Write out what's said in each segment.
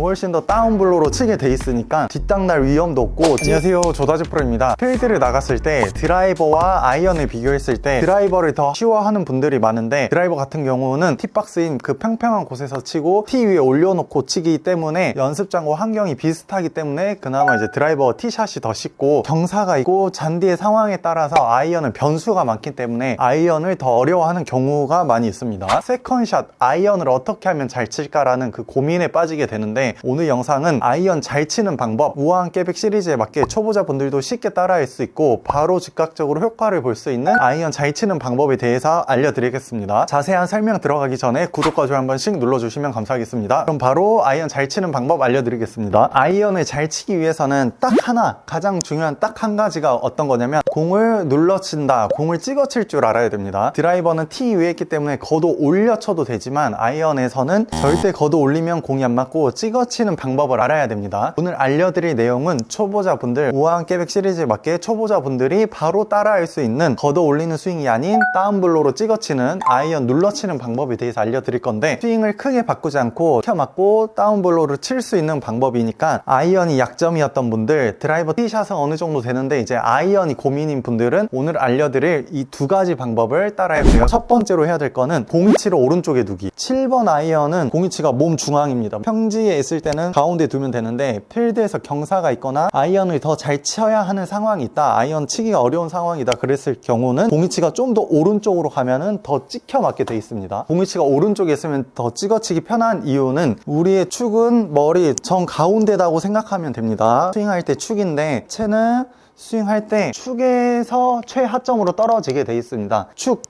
훨씬 더 다운블로로 치게 돼 있으니까 뒷땅날 위험도 없고 안녕하세요. 조다지 프로입니다. 필드를 나갔을 때 드라이버와 아이언을 비교했을 때 드라이버를 더 쉬워하는 분들이 많은데 드라이버 같은 경우는 티박스인 그 평평한 곳에서 치고 티 위에 올려놓고 치기 때문에 연습장과 환경이 비슷하기 때문에 그나마 이제 드라이버 티샷이 더 쉽고 경사가 있고 잔디의 상황에 따라서 아이언은 변수가 많기 때문에 아이언을 더 어려워하는 경우가 많이 있습니다. 세컨샷 아이언을 어떻게 하면 잘 칠까라는 그 고민에 빠지게 되는데 오늘 영상은 아이언 잘 치는 방법 우아한 깨백 시리즈에 맞게 초보자분들도 쉽게 따라할 수 있고 바로 즉각적으로 효과를 볼 수 있는 아이언 잘 치는 방법에 대해서 알려드리겠습니다. 자세한 설명 들어가기 전에 구독과 좋아요 한 번씩 눌러주시면 감사하겠습니다. 그럼 바로 아이언 잘 치는 방법 알려드리겠습니다. 아이언을 잘 치기 위해서는 딱 하나 가장 중요한 딱 한 가지가 어떤 거냐면 공을 눌러 친다 공을 찍어 칠 줄 알아야 됩니다. 드라이버는 티 위에 있기 때문에 걷어 올려 쳐도 되지만 아이언에서는 절대 걷어 올리면 공이 안 맞고 찍어 치는 방법을 알아야 됩니다. 오늘 알려드릴 내용은 초보자분들 우아한 깨백 시리즈에 맞게 초보자분들이 바로 따라할 수 있는 걷어 올리는 스윙이 아닌 다운블로로 찍어 치는 아이언 눌러 치는 방법에 대해서 알려드릴 건데 스윙을 크게 바꾸지 않고 켜 맞고 다운블로를 칠 수 있는 방법이니까 아이언이 약점이었던 분들 드라이버 티샷은 어느 정도 되는데 이제 아이언이 고민인 분들은 오늘 알려드릴 이 두 가지 방법을 따라해보세요. 첫 번째로 해야 될 거는 공이치를 오른쪽에 두기. 7번 아이언은 공이치가 몸 중앙입니다. 평지에 있을 때는 가운데 두면 되는데 필드에서 경사가 있거나 아이언을 더 잘 쳐야 하는 상황이 있다. 아이언 치기가 어려운 상황이다. 그랬을 경우는 공이치가 좀 더 오른쪽으로 가면은 더 찍혀 맞게 돼 있습니다. 공이치가 오른쪽에 있으면 더 찍어치기 편한 이유는 우리의 축은 머리 정 가운데다고 생각하면 됩니다. 스윙할 때 축인데 채는 스윙할 때 축에서 최하점으로 떨어지게 돼 있습니다. 축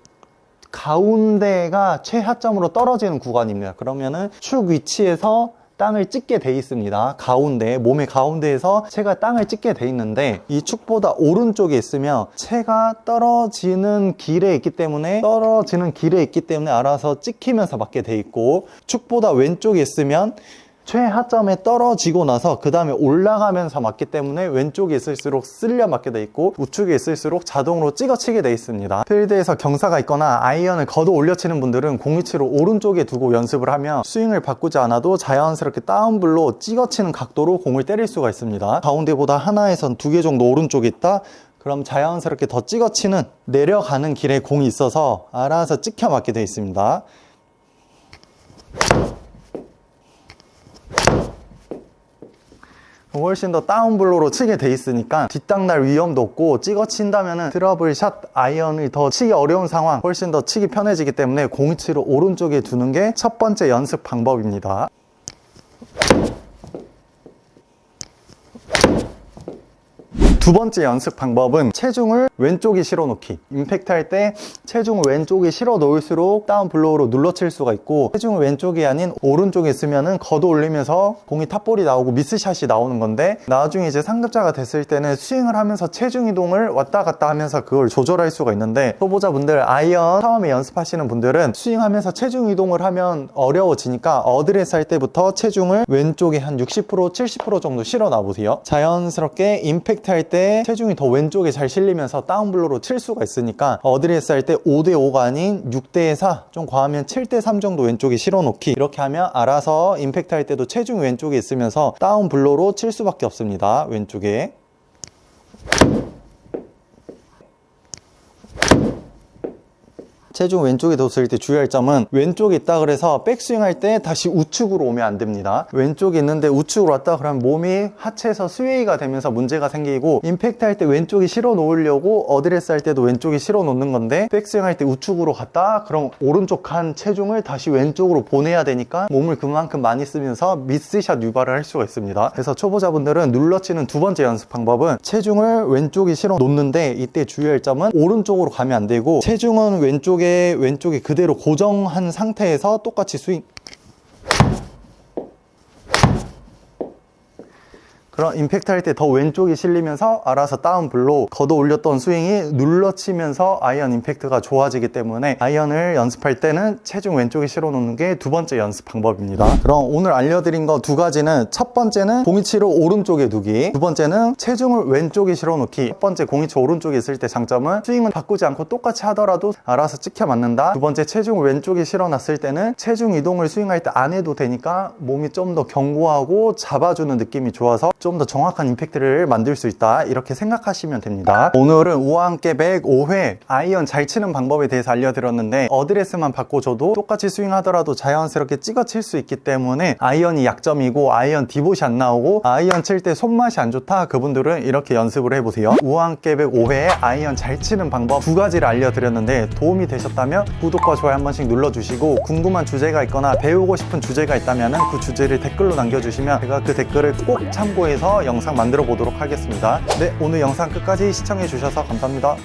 가운데가 최하점으로 떨어지는 구간입니다. 그러면은 축 위치에서 땅을 찍게 돼 있습니다. 가운데, 몸의 가운데에서 채가 땅을 찍게 돼 있는데 이 축보다 오른쪽에 있으면 채가 떨어지는 길에 있기 때문에 떨어지는 길에 있기 때문에 알아서 찍히면서 맞게 돼 있고 축보다 왼쪽에 있으면 최하점에 떨어지고 나서 그 다음에 올라가면서 맞기 때문에 왼쪽에 있을수록 쓸려 맞게 돼 있고 우측에 있을수록 자동으로 찍어치게 돼 있습니다. 필드에서 경사가 있거나 아이언을 걷어 올려치는 분들은 공이치를 오른쪽에 두고 연습을 하면 스윙을 바꾸지 않아도 자연스럽게 다운블로 찍어치는 각도로 공을 때릴 수가 있습니다. 가운데보다 하나에선 두 개 정도 오른쪽에 있다? 그럼 자연스럽게 더 찍어치는 내려가는 길에 공이 있어서 알아서 찍혀 맞게 돼 있습니다 훨씬 더 다운블로로 치게 돼 있으니까 뒷땅날 위험도 없고 찍어 친다면은 드러블 샷 아이언이 더 치기 어려운 상황 훨씬 더 치기 편해지기 때문에 공이치를 오른쪽에 두는 게 첫 번째 연습 방법입니다. 두 번째 연습 방법은 체중을 왼쪽에 실어 놓기. 임팩트 할 때 체중을 왼쪽에 실어 놓을수록 다운 블로우로 눌러 칠 수가 있고 체중을 왼쪽이 아닌 오른쪽에 있으면은 걷어 올리면서 공이 탑볼이 나오고 미스샷이 나오는 건데 나중에 이제 상급자가 됐을 때는 스윙을 하면서 체중 이동을 왔다 갔다 하면서 그걸 조절할 수가 있는데 초보자분들 아이언 처음에 연습하시는 분들은 스윙하면서 체중 이동을 하면 어려워지니까 어드레스 할 때부터 체중을 왼쪽에 한 60% 70% 정도 실어 놔보세요. 자연스럽게 임팩트 할때 체중이 더 왼쪽에 잘 실리면서 다운블로로 칠 수가 있으니까 어드레스 할 때 5대5가 아닌 6대4 좀 과하면 7대3 정도 왼쪽에 실어 놓기. 이렇게 하면 알아서 임팩트 할 때도 체중이 왼쪽에 있으면서 다운블로로 칠 수밖에 없습니다. 왼쪽에 체중 왼쪽에 뒀을 때 주의할 점은 왼쪽에 있다 그래서 백스윙 할 때 다시 우측으로 오면 안 됩니다. 왼쪽에 있는데 우측으로 왔다 그러면 몸이 하체에서 스웨이가 되면서 문제가 생기고 임팩트 할 때 왼쪽에 실어 놓으려고 어드레스 할 때도 왼쪽에 실어 놓는 건데 백스윙 할 때 우측으로 갔다 그럼 오른쪽 한 체중을 다시 왼쪽으로 보내야 되니까 몸을 그만큼 많이 쓰면서 미스샷 유발을 할 수가 있습니다. 그래서 초보자분들은 눌러치는 두 번째 연습 방법은 체중을 왼쪽에 실어 놓는데 이때 주의할 점은 오른쪽으로 가면 안 되고 체중은 왼쪽에 왼쪽에 그대로 고정한 상태에서 똑같이 스윙 그런 임팩트 할 때 더 왼쪽이 실리면서 알아서 다운블로 걷어 올렸던 스윙이 눌러치면서 아이언 임팩트가 좋아지기 때문에 아이언을 연습할 때는 체중 왼쪽에 실어 놓는 게 두 번째 연습 방법입니다. 그럼 오늘 알려드린 거 두 가지는 첫 번째는 공이치를 오른쪽에 두기 두 번째는 체중을 왼쪽에 실어 놓기 첫 번째 공이치 오른쪽에 있을 때 장점은 스윙은 바꾸지 않고 똑같이 하더라도 알아서 찍혀 맞는다 두 번째 체중을 왼쪽에 실어 놨을 때는 체중 이동을 스윙할 때 안 해도 되니까 몸이 좀 더 견고하고 잡아주는 느낌이 좋아서 좀 더 정확한 임팩트를 만들 수 있다 이렇게 생각하시면 됩니다. 오늘은 함께 105회 아이언 잘 치는 방법에 대해서 알려드렸는데 어드레스만 바꿔줘도 똑같이 스윙하더라도 자연스럽게 찍어 칠 수 있기 때문에 아이언이 약점이고 아이언 디봇이 안 나오고 아이언 칠 때 손맛이 안 좋다 그분들은 이렇게 연습을 해보세요. 우와 함께 105회에 아이언 잘 치는 방법 두 가지를 알려드렸는데 도움이 되셨다면 구독과 좋아요 한 번씩 눌러주시고 궁금한 주제가 있거나 배우고 싶은 주제가 있다면 그 주제를 댓글로 남겨주시면 제가 그 댓글을 꼭 참고 해서 영상 만들어 보도록 하겠습니다. 네 오늘 영상 끝까지 시청해 주셔서 감사합니다